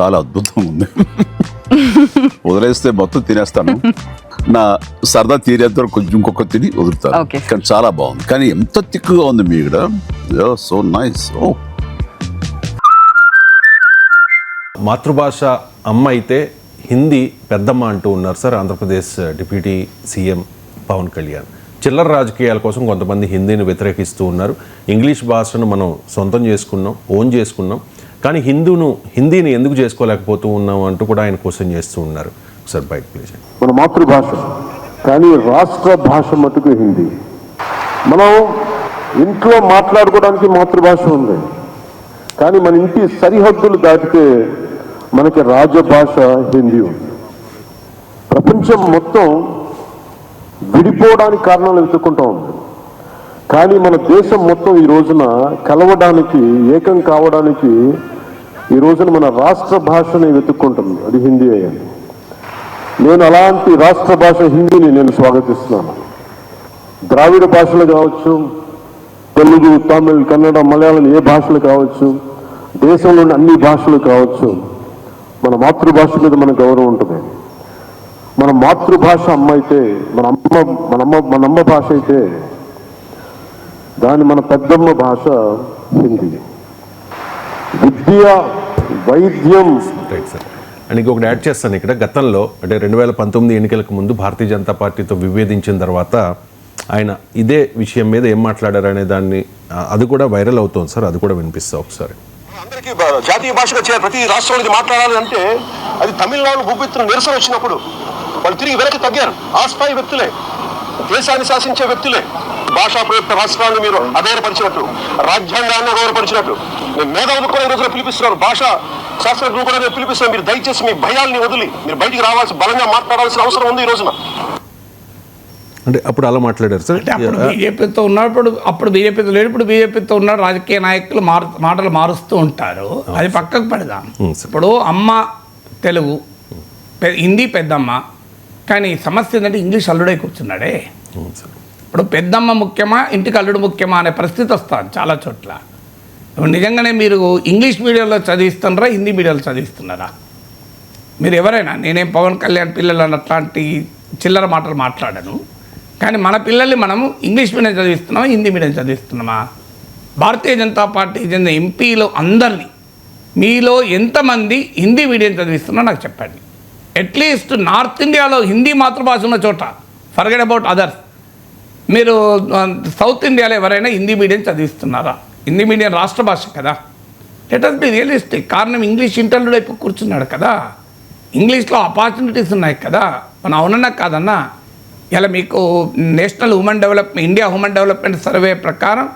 చాలా అద్భుతంగా ఉంది. వదిలేస్తే మొత్తం తినేస్తాను. నా సరదా తీరేంత వరకు కొంచెం ఇంకొక తిని వదులుతాను. కానీ చాలా బాగుంది. కానీ ఎంత తిక్కుగా ఉంది మీ ఇక్కడ? So nice. ఓ. మాతృభాష అమ్మ అయితే హిందీ పెద్దమ్మ అంటూ ఉన్నారు sir Andhra Pradesh deputy CM Pawan Kalyan. చిల్లర రాజకీయాల కోసం కొంతమంది హిందీని వ్యతిరేకిస్తూ ఉన్నారు. ఇంగ్లీష్ భాషను మనం సొంతం చేసుకున్నాం ఓన్ చేసుకున్నాం. కానీ హిందూను హిందీని ఎందుకు చేసుకోలేకపోతూ ఉన్నాం అంటూ కూడా ఆయన క్వశ్చన్ చేస్తూ ఉన్నారు. సార్ బయట ప్లీజ్ మన మాతృభాష. కానీ రాష్ట్ర భాష మటుకు హిందీ. మనం ఇంట్లో మాట్లాడుకోవడానికి మాతృభాష ఉంది. కానీ మన ఇంటి సరిహద్దులు దాటితే మనకి రాజభాష హిందీ ఉంది. ప్రపంచం మొత్తం విడిపోవడానికి కారణాలు వెతుక్కుంటూ ఉంది. కానీ మన దేశం మొత్తం ఈ రోజున కలవడానికి ఏకం కావడానికి ఈ రోజున మన రాష్ట్ర భాషని వెతుక్కుంటుంది. అది హిందీ అయ్యాను నేను అలాంటి రాష్ట్ర భాష హిందీని నేను స్వాగతిస్తున్నాను. ద్రావిడ భాషలు కావచ్చు తెలుగు తమిళ్ కన్నడ మలయాళం ఏ భాషలు కావచ్చు దేశంలోని అన్ని భాషలు కావచ్చు మన మాతృభాష మీద మన గౌరవం ఉంటుంది. మన మాతృభాష అమ్మ అయితే మన అమ్మ మన అమ్మ మన అమ్మ భాష అయితే దాని మన పెద్దమ్మ భాష హిందీ. విద్య వైద్యం. అండ్ ఇంకొకటి యాడ్ చేస్తాను ఇక్కడ. గతంలో అంటే రెండు వేల పంతొమ్మిది ఎన్నికలకు ముందు భారతీయ జనతా పార్టీతో విభేదించిన తర్వాత ఆయన ఇదే విషయం మీద ఏం మాట్లాడారు అనే దాన్ని అది కూడా వైరల్ అవుతోంది సార్. అది కూడా వినిపిస్తా ఒకసారి. అందరికీ జాతీయ భాషగా చే- ప్రతి రాష్ట్రంలో ఇది మాట్లాడాలి అంటే అది తమిళనాడు భూపిత్తున నిరసన వచ్చినప్పుడు వాళ్ళు తిరిగి వెనక్కి తగ్గారు. ఆ స్థాయి వ్యక్తులే. దేశాన్ని శాసించే వ్యక్తులే. భాషా ప్రయుక్త రాష్ట్రాన్ని మీరు అధైర్యపరిచినట్టు రాజ్యాంగాన్ని గౌరవపరిచినట్టు. నేను మేధావులు కూడా ఈ రోజున పిలిపిస్తున్నారు. భాష శాస్త్రజ్ఞులు కూడా నేను పిలిపిస్తున్నాను మీరు దయచేసి మీ భయాల్ని వదిలి మీరు బయటికి రావాల్సి బలంగా మాట్లాడాల్సిన అవసరం ఉంది ఈ రోజున. అంటే అప్పుడు అలా మాట్లాడారు సార్? అంటే అప్పుడు బీజేపీతో ఉన్నప్పుడు అప్పుడు బీజేపీతో లేడు ఇప్పుడు బీజేపీతో ఉన్న రాజకీయ నాయకులు మారు మాటలు మారుస్తూ ఉంటారు. అది పక్కకు పెడదాం. ఇప్పుడు అమ్మ తెలుగు హిందీ పెద్దమ్మ. కానీ సమస్య ఏంటంటే ఇంగ్లీష్ అల్లుడై కూర్చున్నాడే. ఇప్పుడు పెద్దమ్మ ముఖ్యమా ఇంటికి అల్లుడు ముఖ్యమా అనే పరిస్థితి వస్తుంది చాలా చోట్ల. ఇప్పుడు నిజంగానే మీరు ఇంగ్లీష్ మీడియంలో చదివిస్తున్నారా హిందీ మీడియంలో చదివిస్తున్నారా? మీరు ఎవరైనా నేనేం పవన్ కళ్యాణ్ పిల్లలు అట్లాంటి చిల్లర మాటలు మాట్లాడను కానీ మన పిల్లల్ని మనము ఇంగ్లీష్ మీడియం చదివిస్తున్నామా హిందీ మీడియం చదివిస్తున్నామా? భారతీయ జనతా పార్టీ చెందిన ఎంపీలు అందరినీ మీలో ఎంతమంది హిందీ మీడియం చదివిస్తున్నా నాకు చెప్పండి. అట్లీస్ట్ నార్త్ ఇండియాలో హిందీ మాతృభాష ఉన్న చోట ఫర్గెట్ అబౌట్ అదర్స్ మీరు సౌత్ ఇండియాలో ఎవరైనా హిందీ మీడియం చదివిస్తున్నారా? హిందీ మీడియం రాష్ట్ర భాష కదా. లెటర్స్ బి రియలిస్టిక్ కారణం ఇంగ్లీష్ ఇంటర్వ్యూ వైపు కూర్చున్నాడు కదా. ఇంగ్లీష్లో ఆపర్చునిటీస్ ఉన్నాయి కదా. మనం అవునన్నా కాదన్నా. ఇలా మీకు national human development India human development survey ప్రకారం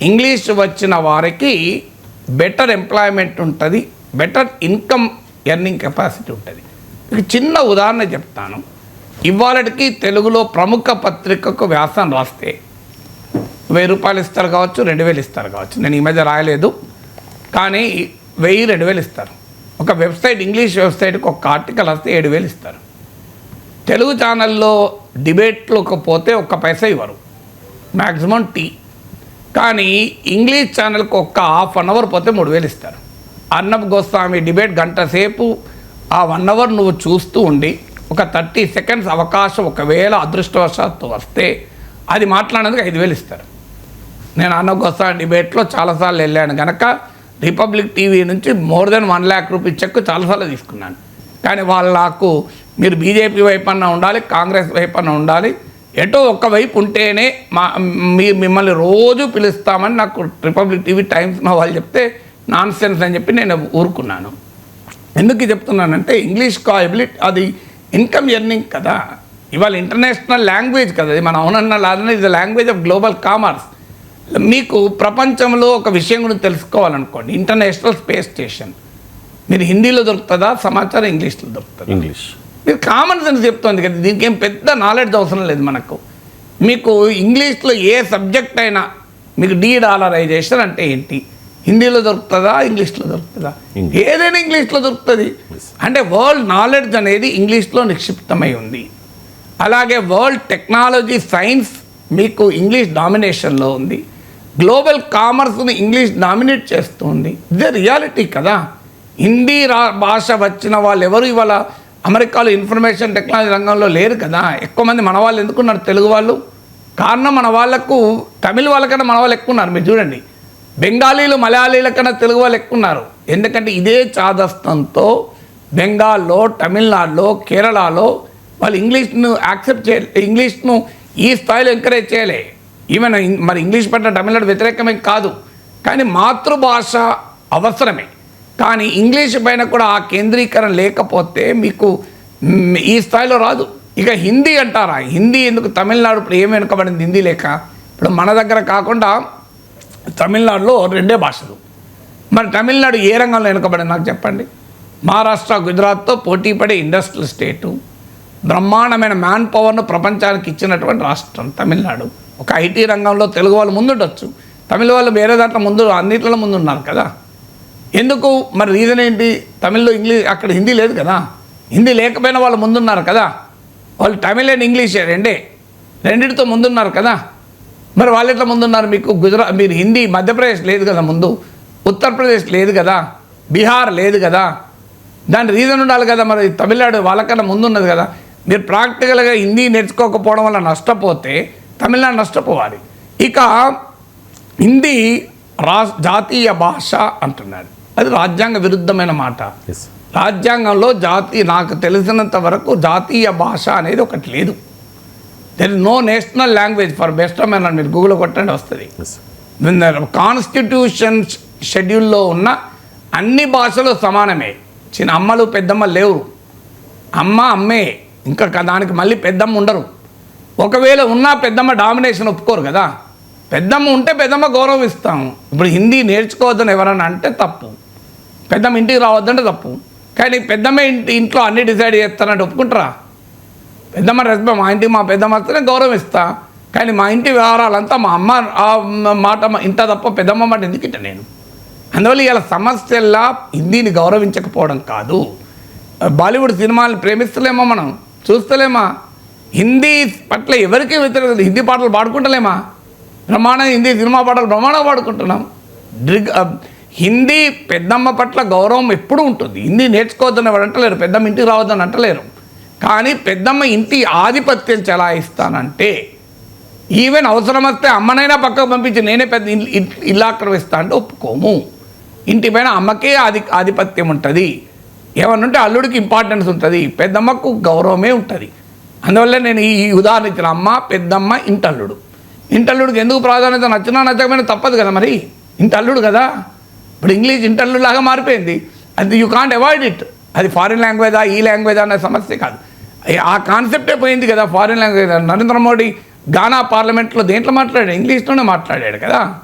ఇంగ్లీష్ వచ్చిన వారికి బెటర్ ఎంప్లాయ్మెంట్ ఉంటుంది. బెటర్ ఇన్కమ్ ఎర్నింగ్ కెపాసిటీ ఉంటుంది. చిన్న ఉదాహరణ చెప్తాను. ఇవాళకి తెలుగులో ప్రముఖ పత్రికకు వ్యాసం రాస్తే వెయ్యి రూపాయలు ఇస్తారు కావచ్చు రెండు వేలు ఇస్తారు కావచ్చు. నేను ఈ మధ్య రాయలేదు కానీ వెయ్యి రెండు వేలు ఇస్తారు. ఒక వెబ్సైట్ ఇంగ్లీష్ వెబ్సైట్కి ఒక ఆర్టికల్ వస్తే ఏడు వేలు ఇస్తారు. తెలుగు ఛానల్లో డిబేట్లోకి పోతే ఒక్క పైసా ఇవ్వరు. Maximum tea. కానీ ఇంగ్లీష్ ఛానల్కి ఒక్క హాఫ్ అన్ అవర్ పోతే మూడు వేలు ఇస్తారు. అన్నప్ గోస్వామి డిబేట్ గంట సేపు ఆ వన్ అవర్ నువ్వు చూస్తూ ఉండి ఒక థర్టీ సెకండ్స్ అవకాశం ఒకవేళ అదృష్టవశాత్తు వస్తే అది మాట్లాడేందుకు ఐదు వేలు ఇస్తారు. నేను అన్నగోస్వామి డిబేట్లో చాలాసార్లు వెళ్ళాను. కనుక రిపబ్లిక్ టీవీ నుంచి more than one lakh rupees cheque చాలాసార్లు తీసుకున్నాను. కానీ వాళ్ళు నాకు మీరు బీజేపీ వైపు అన్న ఉండాలి కాంగ్రెస్ వైపు అన్న ఉండాలి ఎటో ఒక వైపు ఉంటేనే మా మీ మిమ్మల్ని రోజు పిలుస్తామని నాకు రిపబ్లిక్ టీవీ టైమ్స్ మా వాళ్ళు చెప్తే నాన్ సెన్స్ అని చెప్పి నేను ఊరుకున్నాను. ఎందుకు చెప్తున్నానంటే ఇంగ్లీష్ కాయబిలిటీ అది ఇన్కమ్ ఎర్నింగ్ కదా. ఇవాళ ఇంటర్నేషనల్ లాంగ్వేజ్ కదా. ఇది మన అవునన్న లాదన ఇది లాంగ్వేజ్ ఆఫ్ గ్లోబల్ కామర్స్ మీకు ప్రపంచంలో ఒక విషయం గురించి తెలుసుకోవాలనుకోండి. ఇంటర్నేషనల్ స్పేస్ స్టేషన్ మీరు హిందీలో దొరుకుతుందా? సమాచారం ఇంగ్లీష్లో దొరుకుతుందా? ఇంగ్లీష్. మీరు కామన్ సెన్స్ చెప్తుంది కదా. దీనికి ఏం పెద్ద నాలెడ్జ్ అవసరం లేదు మనకు. మీకు ఇంగ్లీష్లో ఏ సబ్జెక్ట్ అయినా మీకు డీ డాలరైజేషన్ అంటే ఏంటి? హిందీలో దొరుకుతుందా ఇంగ్లీష్లో దొరుకుతుందా. ఏదైనా ఇంగ్లీష్లో దొరుకుతుంది. అంటే వరల్డ్ నాలెడ్జ్ అనేది ఇంగ్లీష్లో నిక్షిప్తమై ఉంది. అలాగే వరల్డ్ టెక్నాలజీ సైన్స్ మీకు ఇంగ్లీష్ డామినేషన్లో ఉంది. గ్లోబల్ కామర్స్ని ఇంగ్లీష్ డామినేట్ చేస్తుంది ఇదే రియాలిటీ కదా. హిందీ రా భాష వచ్చిన వాళ్ళు ఎవరు ఇవాళ అమెరికాలో ఇన్ఫర్మేషన్ టెక్నాలజీ రంగంలో లేరు కదా. ఎక్కువ మంది మన వాళ్ళు ఎందుకున్నారు? తెలుగు వాళ్ళు. కారణం మన వాళ్ళకు తమిళ వాళ్ళకన్నా మన వాళ్ళు ఎక్కువ ఉన్నారు. మీరు చూడండి. బెంగాలీలు మలయాళీల కన్నా తెలుగు వాళ్ళు ఎక్కువ ఉన్నారు ఎందుకంటే ఇదే చాదస్తంతో బెంగాల్లో తమిళనాడులో కేరళలో వాళ్ళు ఇంగ్లీష్ను యాక్సెప్ట్ చే ఇంగ్లీష్ను ఈ స్థాయిలో ఎంకరేజ్ చేయలే. ఈవెన్ మరి ఇంగ్లీష్ పట్ల తమిళనాడు వ్యతిరేకమే కాదు. కానీ మాతృభాష అవసరమే. కానీ ఇంగ్లీష్ పైన కూడా ఆ కేంద్రీకరణ లేకపోతే మీకు ఈ స్థాయిలో రాదు. ఇక హిందీ అంటారా? హిందీ ఎందుకు తమిళనాడు ఇప్పుడు ఏమి వెనుకబడింది? హిందీ లేక? ఇప్పుడు మన దగ్గర కాకుండా తమిళనాడులో రెండే భాషలు. మరి తమిళనాడు ఏ రంగంలో వెనుకబడింది నాకు చెప్పండి? మహారాష్ట్ర గుజరాత్తో పోటీ పడే ఇండస్ట్రియల్ స్టేటు బ్రహ్మాండమైన మ్యాన్ పవర్ను ప్రపంచానికి ఇచ్చినటువంటి రాష్ట్రం తమిళనాడు. ఒక ఐటీ రంగంలో తెలుగు వాళ్ళు ముందుండొచ్చు. తమిళ వాళ్ళు వేరే దాంట్లో ముందు అన్నింటిలో ముందు ఉన్నారు కదా. ఎందుకు? మరి రీజన్ ఏంటి? తమిళ్ళో ఇంగ్లీష్ అక్కడ హిందీ లేదు కదా. హిందీ లేకపోయినా వాళ్ళు ముందున్నారు కదా. వాళ్ళు తమిళ్ అండ్ ఇంగ్లీషే రెండే. రెండింటితో ముందున్నారు కదా. మరి వాళ్ళు ఎట్లా ముందున్నారు మీకు గుజరాత్ మీరు హిందీ మధ్యప్రదేశ్ లేదు కదా ముందు. ఉత్తరప్రదేశ్ లేదు కదా. బీహార్ లేదు కదా. దాని రీజన్ ఉండాలి కదా మరి. తమిళనాడు వాళ్ళకన్నా ముందున్నది కదా. మీరు ప్రాక్టికల్గా హిందీ నేర్చుకోకపోవడం వల్ల నష్టపోతే తమిళనాడు నష్టపోవాలి. ఇక హిందీ రా జాతీయ భాష అంటున్నాడు అది రాజ్యాంగ విరుద్ధమైన మాట. రాజ్యాంగంలో జాతి నాకు తెలిసినంత వరకు జాతీయ భాష అనేది ఒకటి లేదు. There is no national language for best అన్న మీరు గూగుల్ కొట్టండి వస్తుంది. కాన్స్టిట్యూషన్ షెడ్యూల్లో ఉన్న అన్ని భాషలు సమానమే. చిన్న అమ్మలు పెద్దమ్మలు లేవు. అమ్మ అమ్మే ఇంకా దానికి మళ్ళీ పెద్దమ్మ ఉండరు. ఒకవేళ ఉన్నా పెద్దమ్మ డామినేషన్ ఒప్పుకోరు కదా. పెద్దమ్మ ఉంటే పెద్దమ్మ గౌరవం ఇస్తాం ఇప్పుడు హిందీ నేర్చుకోవద్దని ఎవరన్నా అంటే తప్పు. పెద్దమ్మ ఇంటికి రావద్దంటే తప్పు. కానీ పెద్దమ్మ ఇంటి ఇంట్లో అన్ని డిసైడ్ చేస్తానంటే ఒప్పుకుంటారా? పెద్దమ్మ రెస్పెక్ట్ మా ఇంటికి మా పెద్దమ్మ వస్తేనే గౌరవం ఇస్తా. కానీ మా ఇంటి వ్యవహారాలంతా మా అమ్మ ఆ మాట ఇంత తప్ప పెద్దమ్మ మాట ఎందుకు నేను? అందువల్ల ఇలా సమస్యల్లా హిందీని గౌరవించకపోవడం కాదు. బాలీవుడ్ సినిమాలను ప్రేమిస్తలేమా మనం? చూస్తలేమా? హిందీ పట్ల ఎవరికీ వ్యతిరేకత హిందీ పాటలు పాడుకుంటలేమా? బ్రహ్మాండ హిందీ సినిమా పాటలు బ్రహ్మాండంగా పాడుకుంటున్నాం. డ్రిగ్ హిందీ పెద్దమ్మ పట్ల గౌరవం ఎప్పుడూ ఉంటుంది. హిందీ నేర్చుకోవద్దని ఎవరు అంటలేరు. పెద్దమ్మ ఇంటికి రావద్దని అంటలేరు. కానీ పెద్దమ్మ ఇంటి ఆధిపత్యం చెలాయిస్తానంటే ఈవెన్ అవసరం వస్తే అమ్మనైనా పక్కకు పంపించి నేనే పెద్ద ఇల్లు- ఆక్రమిస్తా అంటే ఒప్పుకోము. ఇంటి పైన అమ్మకే ఆధి ఆధిపత్యం ఉంటుంది. ఏమన్నుంటే అల్లుడికి ఇంపార్టెన్స్ ఉంటుంది. పెద్దమ్మకు గౌరవమే ఉంటుంది. అందువల్ల నేను ఈ ఉదాహరణ ఇచ్చిన అమ్మ పెద్దమ్మ ఇంటల్లుడు. ఇంటల్లుడికి ఎందుకు ప్రాధాన్యత? నచ్చినా నచ్చకపోయినా తప్పదు కదా మరి. ఇంటల్లుడు కదా. ఇప్పుడు ఇంగ్లీష్ ఇంటర్వ్యూ లాగా మారిపోయింది. అది యూ కాంట్ అవాయిడ్ ఇట్ అది ఫారిన్ లాంగ్వేజా ఈ లాంగ్వేజా అనే సమస్య కాదు. ఆ కాన్సెప్టే పోయింది కదా ఫారిన్ లాంగ్వేజ్ నరేంద్ర మోడీ. గానా పార్లమెంట్లో దేంట్లో మాట్లాడాడు? ఇంగ్లీష్లోనే మాట్లాడాడు కదా.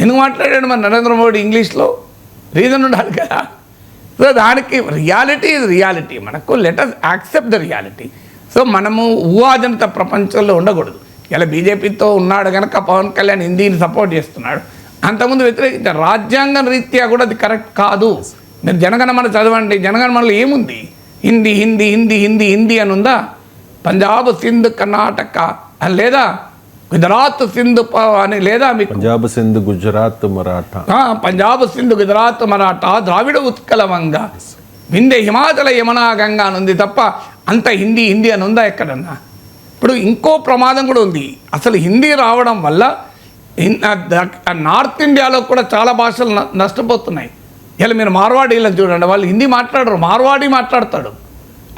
ఎందుకు మాట్లాడాడు మరి నరేంద్ర మోడీ ఇంగ్లీష్లో? రీజన్ ఉండాలి కదా. సో దానికి రియాలిటీ ఇస్ రియాలిటీ. మనకు let's accept the reality so మనము ఊహాజనిత ప్రపంచంలో ఉండకూడదు. ఇలా బీజేపీతో ఉన్నాడు కనుక పవన్ కళ్యాణ్ హిందీని సపోర్ట్ చేస్తున్నాడు. అంతకుముందు వ్యతిరేకించారు రాజ్యాంగం రీత్యా కూడా అది కరెక్ట్ కాదు. మీరు జనగణమన చదవండి. జనగణమనలో ఏముంది? హిందీ హిందీ హిందీ హిందీ హిందీ అని ఉందా పంజాబ్ సింధ్ కర్ణాటక అని లేదా? గుజరాత్ సింధ్ అని లేదా మీకు? పంజాబ్ సింధ్ గుజరాత్ మరాఠా. పంజాబ్ సింధు గుజరాత్ మరాఠా ద్రావిడ ఉత్కల వంగ. విందే హిమాచల యమునా గంగా అని ఉంది తప్ప అంత హిందీ హిందీ అని ఉందా ఎక్కడన్నా? ఇప్పుడు ఇంకో ప్రమాదం కూడా ఉంది. అసలు హిందీ రావడం వల్ల నార్త్ ఇండియాలో కూడా చాలా భాషలు నష్టపోతున్నాయి. ఇలా మీరు మార్వాడీలను చూడండి వాళ్ళు హిందీ మాట్లాడరు మార్వాడి మాట్లాడతాడు.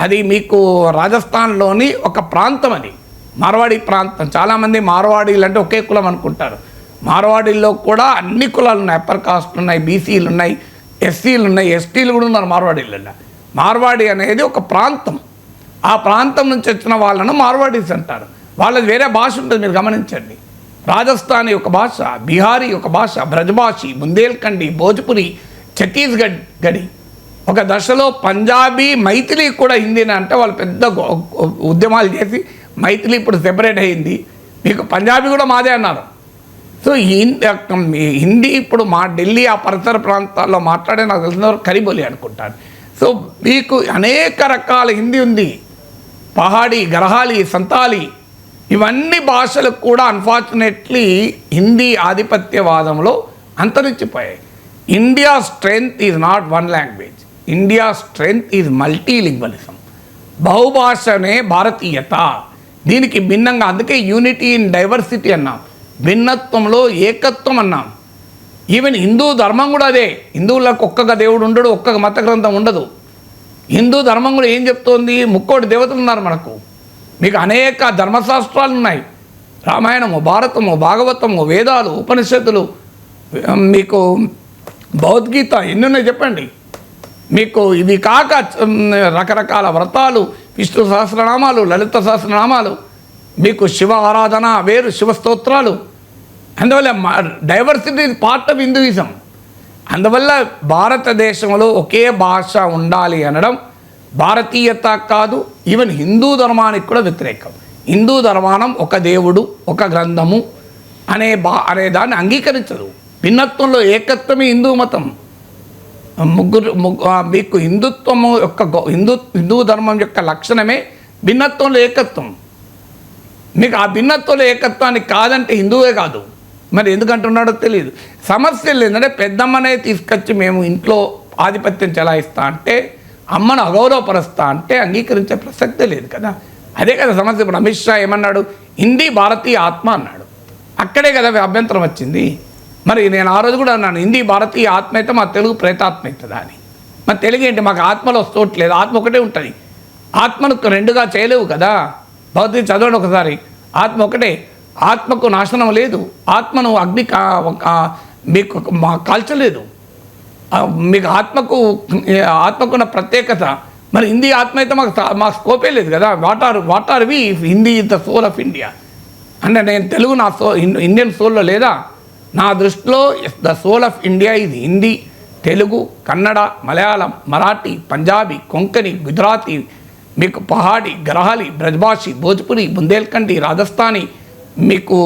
అది మీకు రాజస్థాన్లోని ఒక ప్రాంతం అది మార్వాడి ప్రాంతం. చాలామంది మార్వాడీలు అంటే ఒకే కులం అనుకుంటారు. మార్వాడీల్లో కూడా అన్ని కులాలు ఉన్నాయి అప్పర్ కాస్ట్ ఉన్నాయి బీసీలు ఉన్నాయి ఎస్సీలు ఉన్నాయి ఎస్టీలు కూడా ఉన్నారు మార్వాడీలలో మార్వాడి అనేది ఒక ప్రాంతం. ఆ ప్రాంతం నుంచి వచ్చిన వాళ్ళను మార్వాడీస్ అంటారు. వాళ్ళది వేరే భాష ఉంటుంది మీరు గమనించండి. రాజస్థానీ ఒక భాష బీహారీ ఒక భాష బ్రజభాషి బుందేల్ఖండి భోజ్పురి ఛత్తీస్గఢ్ గడి ఒక దశలో పంజాబీ మైథిలి కూడా హిందీని అంటే వాళ్ళు పెద్ద ఉద్యమాలు చేసి మైథిలి ఇప్పుడు సెపరేట్ అయింది. మీకు పంజాబీ కూడా మాదే అన్నారు. సో హిందీ హిందీ ఇప్పుడు మా ఢిల్లీ ఆ పరిసర ప్రాంతాల్లో మాట్లాడే నాకు తెలిసిన వరకు కరిబోలి అనుకుంటాను. సో మీకు అనేక రకాల హిందీ ఉంది. పహాడి గరహాలి సంతాలి ఇవన్నీ భాషలకు కూడా అన్ఫార్చునేట్లీ హిందీ ఆధిపత్యవాదంలో అంతరించిపోయాయి. India strength is not one language India strength is multilingualism బహుభాషనే భారతీయత దీనికి భిన్నంగా అందుకే యూనిటీ ఇన్ డైవర్సిటీ అన్నాం. భిన్నత్వంలో ఏకత్వం అన్నాం. ఈవెన్ హిందూ ధర్మం కూడా అదే. హిందువులకు ఒక్కగా దేవుడు ఉండడు ఒక్క మత గ్రంథం ఉండదు. హిందూ ధర్మం కూడా ఏం చెప్తోంది? ముక్కోటి దేవతలు ఉన్నారు మనకు. మీకు అనేక ధర్మశాస్త్రాలు ఉన్నాయి. రామాయణము భారతము భాగవతము వేదాలు ఉపనిషత్తులు మీకు భగవద్గీత ఎన్ని ఉన్నాయి చెప్పండి? మీకు ఇది కాక రకరకాల వ్రతాలు విష్ణు సహస్రనామాలు లలిత సహస్రనామాలు మీకు శివ ఆరాధన వేరు శివ స్తోత్రాలు. అందువల్ల diversity is part of Hinduism. అందువల్ల భారతదేశంలో ఒకే భాష ఉండాలి అనడం భారతీయత కాదు ఈవెన్ హిందూ ధర్మానికి కూడా వ్యతిరేకం. హిందూ ధర్మానం ఒక దేవుడు ఒక గ్రంథము అనే బా అనే దాన్ని అంగీకరించదు. భిన్నత్వంలో ఏకత్వమే హిందూ మతం. ముగ్గురు ముగ్గు మీకు హిందుత్వము యొక్క హిందూ హిందూ ధర్మం యొక్క లక్షణమే భిన్నత్వంలో ఏకత్వం. మీకు ఆ భిన్నత్వంలో ఏకత్వానికి కాదంటే హిందువే కాదు. మరి ఎందుకంటున్నాడో తెలియదు. సమస్యలు ఏంటంటే పెద్దమ్మనే తీసుకొచ్చి మేము ఇంట్లో ఆధిపత్యం చెలాయిస్తా అంటే అమ్మను అగౌరవపరుస్తా అంటే అంగీకరించే ప్రసక్తే లేదు కదా. అదే కదా సమస్య. ఇప్పుడు అమిత్ షా ఏమన్నాడు? హిందీ భారతీయ ఆత్మ అన్నాడు. అక్కడే కదా అభ్యంతరం వచ్చింది. మరి నేను ఆ రోజు కూడా అన్నాను హిందీ భారతీయ ఆత్మ అయితే మా తెలుగు ప్రేతాత్మ అవుతుందా అని మరి తెలుగు ఏంటి? మాకు ఆత్మలో వస్తూట్లేదు ఆత్మ ఒకటే ఉంటుంది. ఆత్మను రెండుగా చేయలేవు కదా. భౌతిక చదవండి ఒకసారి. ఆత్మ ఒకటే. ఆత్మకు నాశనం లేదు. ఆత్మను అగ్ని కా మీకు మా కాల్చలేదు మీకు ఆత్మకు ఆత్మకున్న ప్రత్యేకత. మరి హిందీ ఆత్మ అయితే మాకు మా స్కోపే లేదు కదా. What are what are we Hindi is the soul of India అంటే నేను తెలుగు నా సో ఇండియన్ సోల్లో లేదా? నా దృష్టిలో ద సోల్ ఆఫ్ ఇండియా ఇది హిందీ తెలుగు కన్నడ మలయాళం మరాఠీ పంజాబీ కొంకణి గుజరాతీ మీకు పహాడి గ్రహాలి బ్రజ్భాషి భోజ్పురి బుందేల్ఖండి రాజస్థానీ మీకు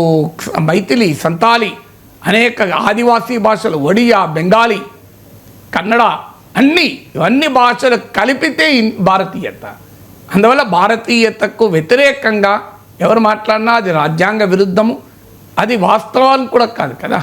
మైథిలి సంతాలి అనేక ఆదివాసీ భాషలు ఒడియా బెంగాలీ కన్నడ అన్నీ ఇవన్నీ భాషలు కలిపితే భారతీయత. అందువల్ల భారతీయతకు వ్యతిరేకంగా ఎవరు మాట్లాడినా అది రాజ్యాంగ విరుద్ధము. అది వాస్తవానికి కూడా కాదు కదా?